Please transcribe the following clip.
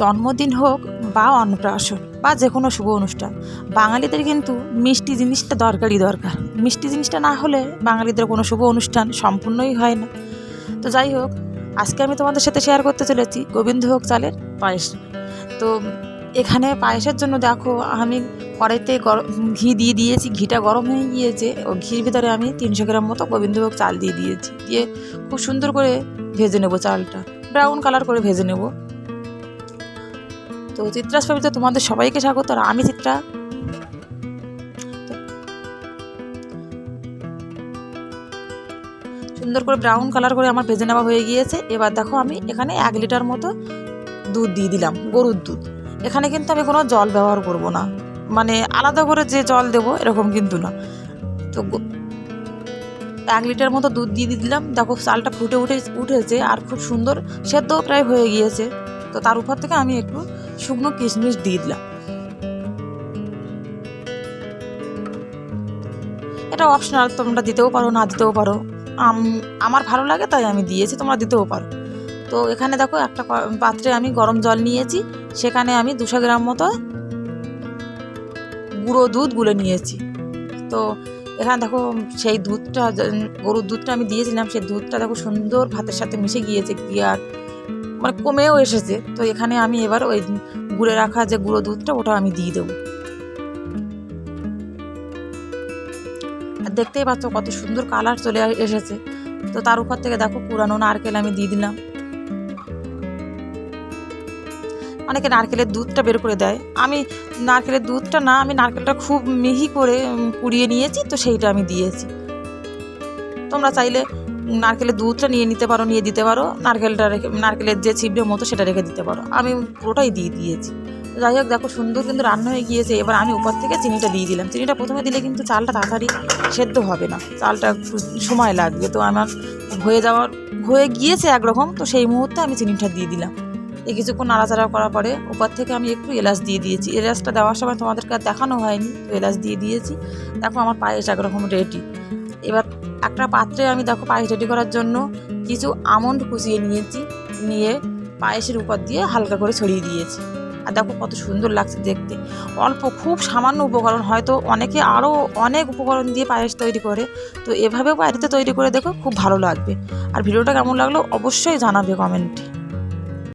জন্মদিন হোক বা অন্নপ্রাশন বা যে কোনো শুভ অনুষ্ঠান, বাঙালিদের কিন্তু মিষ্টি জিনিসটা দরকারই দরকার। মিষ্টি জিনিসটা না হলে বাঙালিদের কোনো শুভ অনুষ্ঠান সম্পূর্ণই হয় না। তো যাই হোক, আজকে আমি তোমাদের সাথে শেয়ার করতে চলেছি গোবিন্দভোগ চালের পায়েস। তো এখানে পায়েসের জন্য দেখো, আমি কড়াইতে গরম ঘি দিয়ে দিয়েছি। ঘিটা গরম হয়ে গিয়েছে। ও ঘির ভিতরে আমি তিনশো গ্রাম মতো গোবিন্দভোগ চাল দিয়ে দিয়েছি। দিয়ে খুব সুন্দর করে ভেজে নেব চালটা। ব্রাউন কালার করে ভেজে নেব। তো চিত্রাস ফ্যামিলিতে তোমাদের সবাইকে স্বাগত আর আমি চিত্রা। সুন্দর করে ব্রাউন কালার করে আমার ভেজে নেওয়া হয়ে গিয়েছে। এবার দেখো আমি এখানে এক লিটার মতো দুধ দিয়ে দিলাম, গরুর দুধ। এখানে কিন্তু আমি কোনো জল ব্যবহার করব না। মানে আলাদা করে যে জল দেবো এরকম কিন্তু না। তো এক লিটার মতো দুধ দিয়ে দিলাম। দেখো চালটা ফুটে উঠে উঠেছে আর খুব সুন্দর সেদ্ধ প্রায় হয়ে গিয়েছে। তো তার উপর থেকে আমি একটু শুকনো কিশমিশ দিয়ে দিলাম। এটা অপশনাল তোমরা দিতেও পারো, না দিতেও পারো। আম- আমার ভালো লাগে তাই আমি দিয়েছি, তোমরা দিতেও পারো। তো এখানে দেখো একটা পাত্রে আমি গরম জল নিয়েছি, সেখানে আমি দুশো গ্রাম মতো গুঁড়ো দুধ গুলে নিয়েছি। তো এখানে দেখো সেই দুধটা, গরুর দুধটা আমি দিয়েছিলাম, সেই দুধটা দেখো সুন্দর ভাতের সাথে মিশে গিয়েছে, কি আর মানে কমেও এসেছে। তো এখানে আমি এবার ওই গুড়ে রাখা যে গুঁড়ো দুধটা, ওটা আমি দিয়ে দেবো। আর দেখতেই পাচ্ছ কত সুন্দর কালার চলে এসেছে। তো তার উপর থেকে দেখো পুরানো নারকেল আমি দিয়ে দিলাম। অনেকে নারকেলের দুধটা বের করে দেয়। আমি নারকেলের দুধটা না, আমি নারকেলটা খুব মিহি করে কুড়িয়ে নিয়েছি, তো সেইটা আমি দিয়েছি। তোমরা চাইলে নারকেলের দুধটা নিয়ে নিতে পারো, নিয়ে দিতে পারো। নারকেলটা রেখে নারকেলের যে ছিপড়ে মতো সেটা রেখে দিতে পারো। আমি পুরোটাই দিয়ে দিয়েছি। যাই হোক, দেখো সুন্দর কিন্তু রান্না হয়ে গিয়েছে। এবার আমি উপর থেকে চিনিটা দিয়ে দিলাম। চিনিটা প্রথমে দিলে কিন্তু চালটা তাড়াতাড়ি সেদ্ধ হবে না। চালটা সময় লাগবে। তো আমার হয়ে যাওয়ার হয়ে গিয়েছে একরকম। তো সেই মুহূর্তে আমি চিনিটা দিয়ে দিলাম। এই কিছুক্ষণ নাড়াচাড়া করার পরে উপর থেকে আমি একটু এলাচ দিয়ে দিয়েছি। এলাচটা দেওয়ার সময় তোমাদেরকে আর দেখানো হয়নি। তো এলাচ দিয়ে দিয়েছি। দেখো আমার পায়েস একরকম রেডি এবার একটা পাত্রে আমি দেখো পায়েস রেডি করার জন্য কিছু আমন্ড কুচিয়ে নিয়েছি, নিয়ে পায়েসের উপর দিয়ে হালকা করে ছড়িয়ে দিয়েছি। আর দেখো কত সুন্দর লাগছে দেখতে। অল্প খুব সামান্য উপকরণ, হয়তো অনেকে আরও অনেক উপকরণ দিয়ে পায়েস তৈরি করে, তো এভাবেও বাড়িতে তৈরি করে দেখো খুব ভালো লাগবে। আর ভিডিওটা কেমন লাগল অবশ্যই জানাবে কমেন্টে